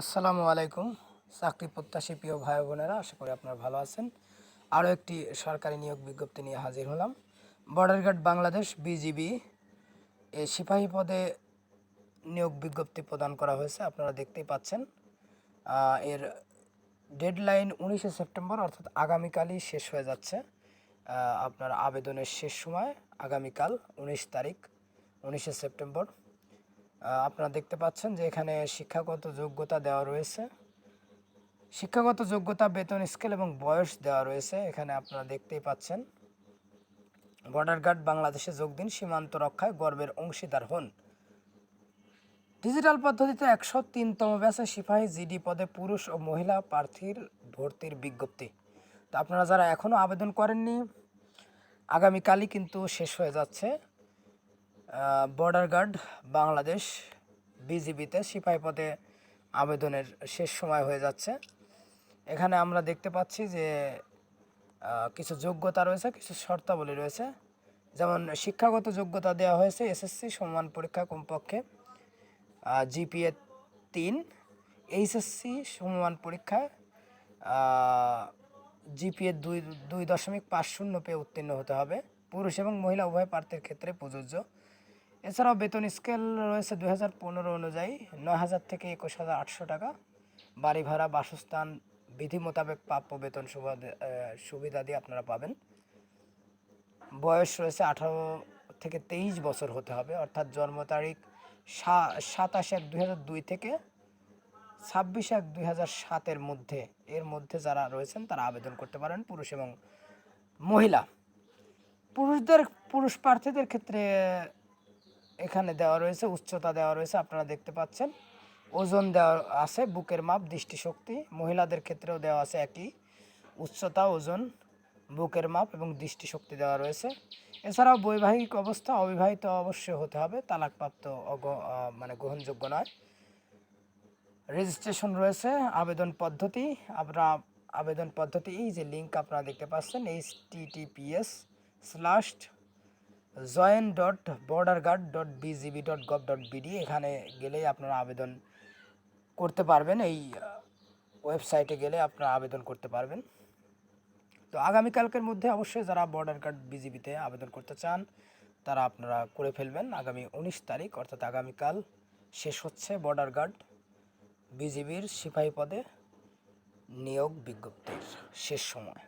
আসসালামু আলাইকুম, চাকরি প্রত্যাশী প্রিয় ভাই বোনেরা, আশা করি আপনারা ভালো আছেন। আরও একটি সরকারি নিয়োগ বিজ্ঞপ্তি নিয়ে হাজির হলাম। বর্ডার গার্ড বাংলাদেশ, বিজিবি এই সিপাহী পদে নিয়োগ বিজ্ঞপ্তি প্রদান করা হয়েছে, আপনারা দেখতেই পাচ্ছেন। এর ডেডলাইন উনিশে সেপ্টেম্বর, অর্থাৎ আগামীকালই শেষ হয়ে যাচ্ছে। আপনার আবেদনের শেষ সময় আগামীকাল উনিশ তারিখ, উনিশে সেপ্টেম্বর। আপনারা দেখতে পাচ্ছেন যে এখানে শিক্ষাগত যোগ্যতা দেওয়া রয়েছে। শিক্ষাগত যোগ্যতা, বেতন, স্কেল এবং বয়স দেওয়া রয়েছে। এখানে আপনারা দেখতেই পাচ্ছেন বর্ডার গার্ড বাংলাদেশে যোগ দিন, সীমান্ত রক্ষায় গর্বের অংশীদার হন। ডিজিটাল পদ্ধতিতে একশো তিনতম ব্যাচে সিপাহী জিডি পদে পুরুষ ও মহিলা প্রার্থীর ভর্তির বিজ্ঞপ্তি। তো আপনারা যারা এখনও আবেদন করেননি, আগামীকালই কিন্তু শেষ হয়ে যাচ্ছে। বর্ডার গার্ড বাংলাদেশ বিজিবিতে সিপাহী পদে আবেদনের শেষ সময় হয়ে যাচ্ছে। এখানে আমরা দেখতে পাচ্ছি যে কিছু যোগ্যতা রয়েছে, কিছু শর্তাবলী রয়েছে। যেমন শিক্ষাগত যোগ্যতা দেওয়া হয়েছে, এসএসসি সমান পরীক্ষা কমপক্ষে জিপিএ তিন, এইচএসসি সমমান পরীক্ষায় জিপিএ দুই দুই দশমিক পাঁচ শূন্য পেয়ে উত্তীর্ণ হতে হবে। পুরুষ এবং মহিলা উভয় প্রার্থীর ক্ষেত্রে প্রযোজ্য। এছাড়াও বেতন স্কেল রয়েছে দুই হাজার পনেরো অনুযায়ী নয় হাজার থেকে একুশ হাজার আটশো টাকা। বাড়ি ভাড়া, বাসস্থান, বিধি মোতাবেক প্রাপ্য বেতন সুবিধা সুবিধা দিয়ে আপনারা পাবেন। বয়স রয়েছে আঠারো থেকে তেইশ বছর হতে হবে, অর্থাৎ জন্ম তারিখ সাতাশ এক দুই হাজার দুই থেকে ছাব্বিশ এক দুই হাজার সাতের মধ্যে, এর মধ্যে যারা রয়েছেন তারা আবেদন করতে পারেন, পুরুষ এবং মহিলা। পুরুষদের, পুরুষ প্রার্থীদের ক্ষেত্রে এখানে দেওয়া রয়েছে, উচ্চতা দেওয়া রয়েছে, আপনারা দেখতে পাচ্ছেন। ওজন দেওয়া আছে, বুকের মাপ, দৃষ্টিশক্তি, মহিলাদের ক্ষেত্রেও দেওয়া আছে একই। উচ্চতা, ওজন, বুকের মাপ এবং দৃষ্টিশক্তি দেওয়া রয়েছে। এছাড়াও বৈবাহিক অবস্থা অবিবাহিত অবশ্যই হতে হবে, তালাকপ্রাপ্ত মানে গ্রহণযোগ্য নয়। রেজিস্ট্রেশন রয়েছে, আবেদন পদ্ধতি আমরা আবেদন পদ্ধতি, এই যে লিঙ্ক আপনারা দেখতে পাচ্ছেন H TTPS slash join dot border guard dot BGB dot gov dot BD এখানে গেলেই আপনারা আবেদন করতে পারবেন। এই ওয়েবসাইটে গেলে আপনারা আবেদন করতে পারবেন। তো আগামীকালকের মধ্যে অবশ্যই যারা বর্ডার গার্ড বিজিবিতে আবেদন করতে চান, তারা আপনারা করে ফেলবেন। আগামী উনিশ তারিখ, অর্থাৎ আগামীকাল শেষ হচ্ছে বর্ডার গার্ড বিজিবির সিপাহী পদে নিয়োগ বিজ্ঞপ্তির শেষ সময়।